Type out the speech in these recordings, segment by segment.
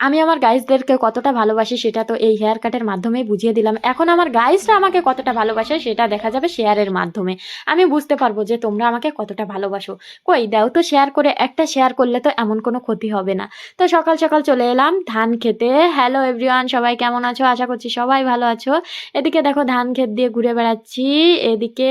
আমি আমার গাইজদেরকে কতটা ভালোবাসি সেটা তো এই হেয়ার কাটের মাধ্যমেই বুঝিয়ে দিলাম। এখন আমার গাইজরা আমাকে কতটা ভালোবাসে সেটা দেখা যাবে শেয়ারের মাধ্যমে। আমি বুঝতে পারব যে তোমরা আমাকে কতটা ভালোবাসো। কই, দাও তো শেয়ার করে, একটা শেয়ার করলে তো এমন কোনো ক্ষতি হবে না। তো সকাল সকাল চলে এলাম ধান খেতে। হ্যালো এভরিওয়ান সবাই কেমন আছো? আশা করছি সবাই ভালো আছো। এদিকে দেখো ধান ক্ষেত দিয়ে ঘুরে বেড়াচ্ছি। এদিকে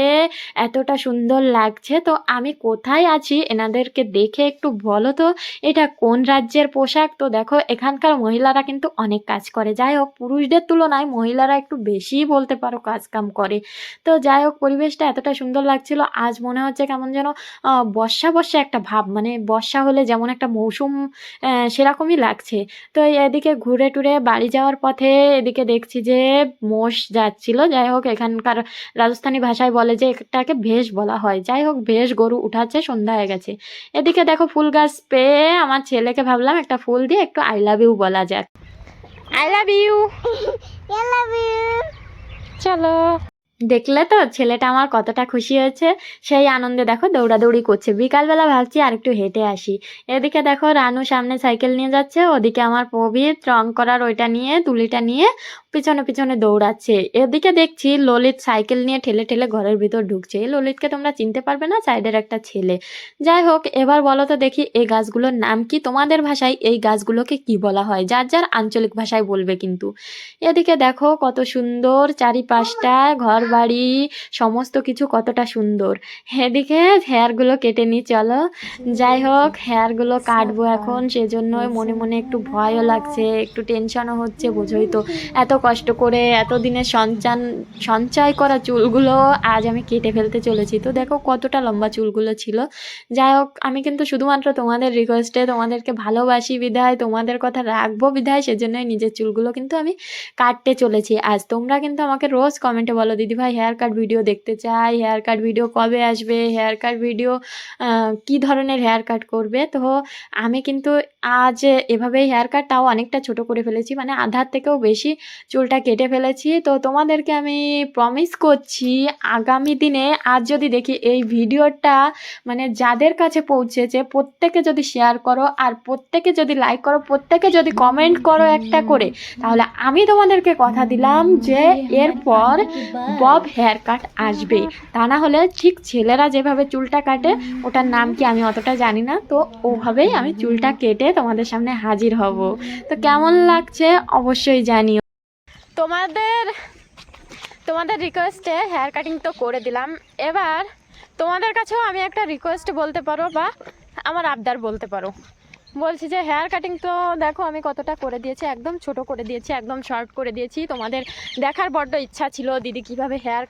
এতটা সুন্দর লাগছে। তো আমি কোথায় আছি? এনাদেরকে দেখে একটু বলো তো, এটা কোন রাজ্যের পোশাক? তো দেখো এখানকার মহিলারা কিন্তু অনেক কাজ করে। যাই হোক, পুরুষদের তুলনায় মহিলারা একটু বেশিই বলতে পারো কাজ কাম করে। তো যাই হোক, পরিবেশটা এতটা সুন্দর লাগছিল, আজ মনে হচ্ছে কেমন যেন বর্ষা বর্ষা একটা ভাব মানে বর্ষা হলে যেমন একটা মৌসুম সেরকমই লাগছে। তো এদিকে ঘুরে টুরে বাড়ি যাওয়ার পথে এদিকে দেখছি যে মোষ যাচ্ছিল। যাই হোক, এখানকার রাজস্থানী ভাষায় বলে যে এটাকে ভেষ বলা হয়। যাই হোক, ভেষ গরু উঠাচ্ছে, সন্ধ্যা হয়ে গেছে। এদিকে দেখো ফুল গাছ পেয়ে আমার ছেলেকে ভাবলাম একটা ফুল দিয়ে একটু আই লাভ ইউ বলা যাক। আই লাভ ইউ চলো। দেখলে তো ছেলেটা আমার কতটা খুশি হয়েছে? সেই আনন্দে দেখো দৌড়াদৌড়ি করছে। বিকালবেলা ভাবছি আর একটু হেঁটে আসি। এদিকে দেখো রানু সামনে সাইকেল নিয়ে যাচ্ছে, ওদিকে আমার প্রবীর রং করার ওইটা নিয়ে, তুলিটা নিয়ে পিছনে পিছনে দৌড়াচ্ছে। এদিকে দেখছি ললিত সাইকেল নিয়ে ঠেলে ঠেলে ঘরের ভিতর ঢুকছে। এই ললিতকে তোমরা চিনতে পারবে না, সাইডের একটা ছেলে। যাই হোক, এবার বলো তো দেখি এই গাছগুলোর নাম কি? তোমাদের ভাষায় এই গাছগুলোকে কি বলা হয়? যার যার আঞ্চলিক ভাষায় বলবে কিন্তু। এদিকে দেখো কত সুন্দর চারিপাশটা, ঘর বাড়ি, সমস্ত কিছু কতটা সুন্দর। এদিকে হেয়ারগুলো কেটে নি চলো। যাই হোক, হেয়ারগুলো কাটবো এখন, সেজন্যই মনে মনে একটু ভয়ও লাগছে, একটু টেনশনও হচ্ছে, বোঝোই তো। এত কষ্ট করে, এত দিনের সঞ্চান, সঞ্চয় করা চুলগুলো আজ আমি কেটে ফেলতে চলেছি। তো দেখো কতটা লম্বা চুলগুলো ছিল। যাই হোক, আমি কিন্তু শুধুমাত্র তোমাদের রিকোয়েস্টে তোমাদেরকে ভালোবাসি বিধায়, তোমাদের কথা রাখব বিধায়, সেজন্যই নিজের চুলগুলো কিন্তু আমি কাটতে চলেছি। আজ তোমরা কিন্তু আমাকে রোজ কমেন্টে বলো দিদি ভাই হেয়ার কাট ভিডিও দেখতে চাই। হেয়ার কাট ভিডিও কবে আসবে? হেয়ার কাট ভিডিও কি ধরনের হেয়ার কাট করবে? তো আমি কিন্তু আজ এভাবেই হেয়ার কাট তাও অনেকটা ছোট করে ফেলেছি। মানে আধার থেকেও বেশি চুলটা কেটে ফেলেছি। তো তোমাদেরকে আমি প্রমিস করছি, আগামী দিনে আজ যদি দেখি এই ভিডিওটা মানে যাদের কাছে পৌঁছেছে, প্রত্যেকে যদি শেয়ার করো আর প্রত্যেকে যদি লাইক করো, প্রত্যেকে যদি কমেন্ট করো একটা করে, তাহলে আমি তোমাদেরকে কথা দিলাম যে এরপর বব হেয়ার কাট আসবে। তা না হলে ঠিক ছেলেরা যেভাবে চুলটা কাটে, ওটার নাম কি আমি অতটা জানি না। তো ওভাবেই আমি চুলটা কেটে তোমাদের সামনে হাজির হব। তো কেমন লাগছে অবশ্যই জানিও। তোমাদের তোমাদের রিকোয়েস্টে হেয়ার কাটিং তো করে দিলাম। এবার তোমাদের কাছেও আমি একটা রিকোয়েস্ট বলতে পারো বা আমার আবদার বলতে পারো। বলছি যে হেয়ার কাটিং তো দেখো আমি কতটা করে দিয়েছি, একদম ছোট করে দিয়েছি, একদম শর্ট করে দিয়েছি। তোমাদের দেখার বড্ড ইচ্ছা ছিল দিদি কীভাবে হেয়ার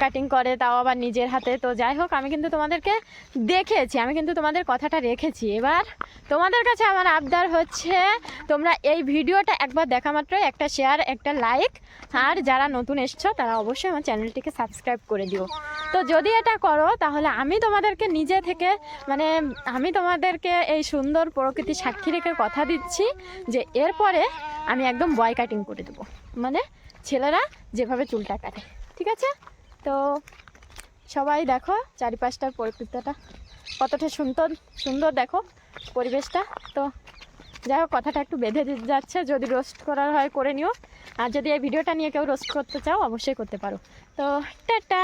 কাটিং করে, তাও আবার নিজের হাতে। তো যাই হোক, আমি কিন্তু তোমাদেরকে দেখেছি, আমি কিন্তু তোমাদের কথাটা রেখেছি। এবার তোমাদের কাছে আমার আবদার হচ্ছে, তোমরা এই ভিডিওটা একবার দেখা মাত্রই একটা শেয়ার একটা লাইক আর যারা নতুন এসছো, তারা অবশ্যই আমার চ্যানেলটিকে সাবস্ক্রাইব করে দিও। তো যদি এটা করো, তাহলে আমি তোমাদেরকে নিজে থেকে মানে আমি তোমাদেরকে এই সুন্দর প্রকৃতি সাক্ষী রেখে কথা দিচ্ছি যে এরপরে আমি একদম বয় কাটিং করে দেবো। মানে ছেলেরা যেভাবে চুলটা কাটে, ঠিক আছে? তো সবাই দেখো চারিপাশটার প্রকৃতিটা কতটা সুন্দর সুন্দর দেখো পরিবেশটা। তো যাই হোক, কথাটা একটু বেঁধে যাচ্ছে, যদি রোস্ট করার হয় করে নিও। আর যদি এই ভিডিওটা নিয়ে কেউ রোস্ট করতে চাও, অবশ্যই করতে পারো। তো টাটা!